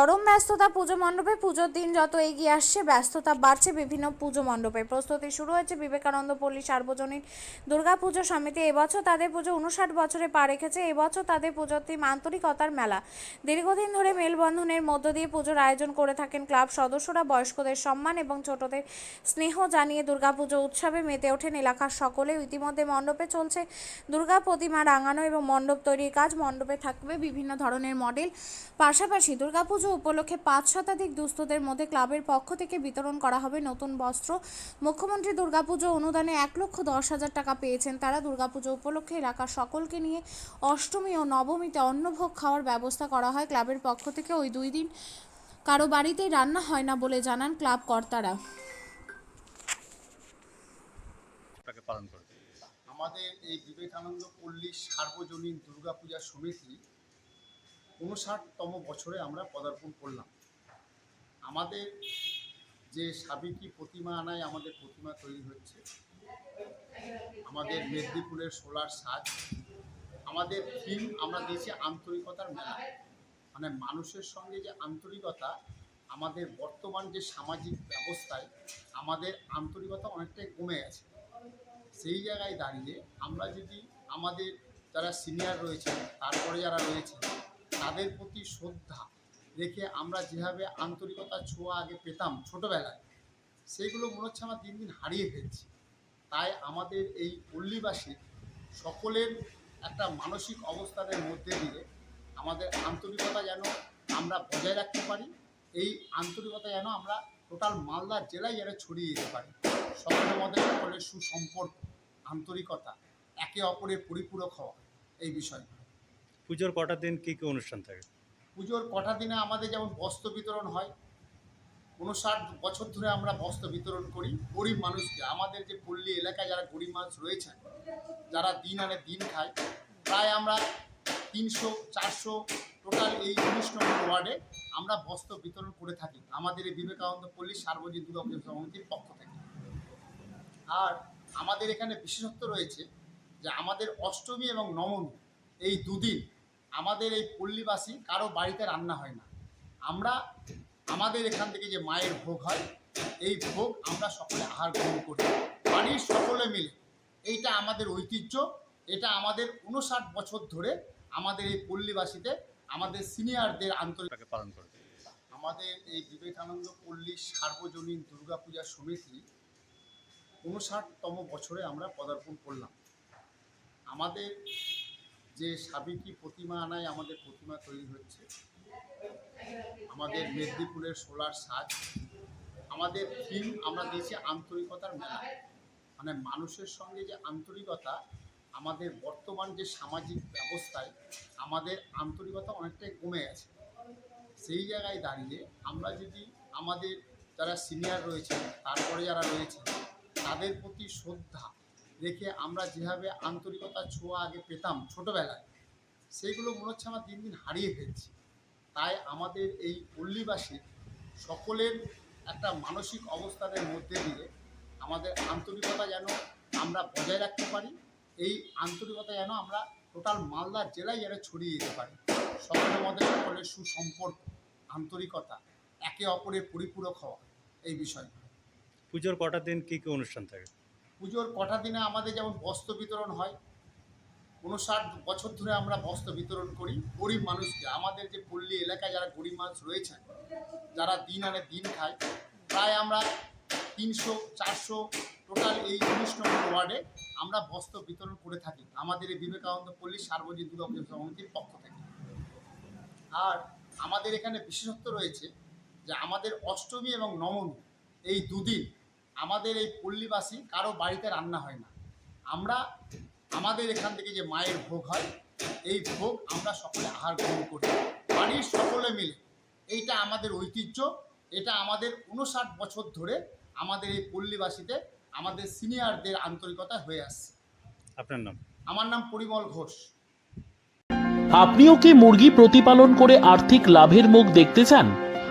ব্যস্ততা পুজো মণ্ডপে পুজোর দিন যত এগিয়ে আসছে, ব্যস্ততা বাড়ছে বিভিন্ন পুজো মণ্ডপে। প্রস্তুতি শুরু হয়েছে বিবেকানন্দ পল্লী সার্বজনীন দুর্গাপুজো সমিতি। এবছর তাদের পুজো উনষাট বছরে পা রেখেছে। এবছর তাদের পুজোর থিম আন্তরিকতার মেলা। দীর্ঘদিন ধরে মেলবন্ধনের মধ্য দিয়ে পুজোর আয়োজন করে থাকেন ক্লাব সদস্যরা। বয়স্কদের সম্মান এবং ছোটদের স্নেহ জানিয়ে দুর্গাপুজো উৎসবে মেতে ওঠেন এলাকার সকলে। ইতিমধ্যে মণ্ডপে চলছে দুর্গা প্রতিমা রাঙানো এবং মণ্ডপ তৈরির কাজ। মণ্ডপে থাকবে বিভিন্ন ধরনের মডেল। পাশাপাশি দুর্গাপুজো উপলক্ষে পাঁচ শতাধিক দুস্থদের মধ্যে ক্লাবের পক্ষ থেকে বিতরণ করা হবে নতুন বস্ত্র। মুখ্যমন্ত্রী দুর্গাপুজো অনুদানে এক লক্ষ দশ হাজার টাকা পেয়েছেন তারা। দুর্গাপুজো উপলক্ষে এলাকার সকলকে নিয়ে অষ্টমী ও নবমীতে অন্নভোগ খাওয়ার ব্যবস্থা করা হয়। ক্লাবের পক্ষ থেকে ওই দুই দিন কারও বাড়িতেই রান্না হয় না বলে জানান ক্লাব কর্তারা। তাকে পালন করে আমাদের এই বিবেকানন্দ পল্লী সার্বজনীন দুর্গাপূজা সমিতি উনষাটতম বছরে আমরা পদার্পণ করলাম। আমাদের যে সাবেকি প্রতিমা আনায় আমাদের প্রতিমা তৈরি হচ্ছে, আমাদের মেদিনীপুরের সোলার সাজ, আমাদের থিম আমরা দিয়েছি আন্তরিকতার মেলা। মানে মানুষের সঙ্গে যে আন্তরিকতা, আমাদের বর্তমান যে সামাজিক ব্যবস্থায় আমাদের আন্তরিকতা অনেকটাই কমে গেছে। সেই জায়গায় দাঁড়িয়ে আমরা যদি আমাদের যারা সিনিয়র রয়েছেন, তারপরে যারা রয়েছেন তাদের প্রতি শ্রদ্ধা রেখে আমরা যেভাবে আন্তরিকতার ছোঁয়া আগে পেতাম ছোটোবেলায়, সেইগুলো মনে হচ্ছে আমরা দিন দিন হারিয়ে ফেলছি। তাই আমাদের এই পল্লীবাসীর সকলের একটা মানসিক অবস্থানের মধ্যে দিয়ে আমাদের আন্তরিকতা যেন আমরা বজায় রাখতে পারি, এই আন্তরিকতা যেন আমরা টোটাল মালদা জেলায় যেন ছড়িয়ে দিতে পারি। সকলের মধ্যে সকলের সুসম্পর্ক, আন্তরিকতা, একে অপরের পরিপূরক হওয়া, এই বিষয় পুজোর কটা দিন কী কী অনুষ্ঠান থাকে? পুজোর কটা দিনে আমাদের যেমন বস্ত্র বিতরণ হয় উনষাট বছর ধরে আমরা বস্ত্র বিতরণ করি গরিব মানুষকে। আমাদের যে পল্লী এলাকায় যারা গরিব মানুষ রয়েছেন, যারা দিন আনে দিন খায়, প্রায় আমরা তিনশো, চারশো টোটাল এই উনিশ নম্বর ওয়ার্ডে আমরা বস্ত্র বিতরণ করে থাকি। আমাদের এই বিবেকানন্দ পল্লী সার্বজনীন দুর্গা পুজো সমিতির পক্ষ থেকে। আর আমাদের এখানে বিশেষত্ব রয়েছে যে আমাদের অষ্টমী এবং নবমী এই দুদিন আমাদের এই পল্লীবাসী কারও বাড়িতে রান্না হয় না। আমরা আমাদের এখান থেকে যে মায়ের ভোগ হয় এই ভোগ আমরা সকলে আহার গ্রহণ করি। বাড়ির সকলে মিলে। এইটা আমাদের ঐতিহ্য। এটা আমাদের উনষাট বছর ধরে আমাদের এই পল্লীবাসীতে আমাদের সিনিয়রদের আন্তরিক পালন করে। আমাদের এই বিবেকানন্দ পল্লী সার্বজনীন দুর্গাপূজা সমিতি উনষাটতম বছরে আমরা পদার্পণ করলাম। আমাদের যে সাবেকি প্রতিমা আনায় আমাদের প্রতিমা তৈরি হচ্ছে, আমাদের মেদিনীপুরের সোলার সাজ, আমাদের থিম আমরা দিয়েছি আন্তরিকতার মেলা। মানে মানুষের সঙ্গে যে আন্তরিকতা, আমাদের বর্তমান যে সামাজিক ব্যবস্থায় আমাদের আন্তরিকতা অনেকটাই কমে গেছে। সেই জায়গায় দাঁড়িয়ে আমরা যদি আমাদের যারা সিনিয়র রয়েছেন, তারপরে যারা রয়েছেন, তাদের প্রতি শ্রদ্ধা রেখে আমরা যেভাবে আন্তরিকতা ছোঁয়া আগে পেতাম ছোটোবেলায়, সেইগুলো মনে হচ্ছে আমরা দিন দিন হারিয়ে ফেলছি। তাই আমাদের এই পল্লীবাসীর সকলের একটা মানসিক অবস্থানের মধ্যে দিয়ে আমাদের আন্তরিকতা যেন আমরা বজায় রাখতে পারি, এই আন্তরিকতা যেন আমরা টোটাল মালদা জেলায় যেন ছড়িয়ে দিতে পারি। সকলের মধ্যে সকলের সুসম্পর্ক, আন্তরিকতা, একে অপরের পরিপূরক হওয়া, এই বিষয় পুজোর কটা দিন কী কী অনুষ্ঠান থাকে? পুজোর কটা দিনে আমাদের যেমন বস্ত্র বিতরণ হয় উনষাট বছর ধরে আমরা বস্ত্র বিতরণ করি গরিব মানুষকে। আমাদের যে পল্লী এলাকায় যারা গরিব মানুষ রয়েছেন, যারা দিন আনে দিন খায়, প্রায় আমরা তিনশো, চারশো টোটাল এই উনিশ নম্বর ওয়ার্ডে আমরা বস্ত্র বিতরণ করে থাকি। আমাদের এই বিবেকানন্দ পল্লী সার্বজনীন দুর্গা সমিতির পক্ষ থেকে। আর আমাদের এখানে বিশেষত্ব রয়েছে যে আমাদের অষ্টমী এবং নবমী এই দুদিন আমাদের এই পল্লীবাসী কারও বাড়িতে রান্না হয় না। আমরা আমাদের এখান থেকে যে মায়ের ভোগ হয় এই ভোগ আমরা সকলে আহার গ্রহণ করি। বাড়ির সকলে মিলে। এইটা আমাদের ঐতিহ্য এটা আমাদের উনষাট বছর ধরে আমাদের এই পল্লীবাসীতে আমাদের সিনিয়রদের আন্তরিকতা হয়ে আসছে। আপনার নাম? আমার নাম পরিমল ঘোষ। আপনিও কি মুরগি প্রতিপালন করে আর্থিক লাভের মুখ দেখতে চান?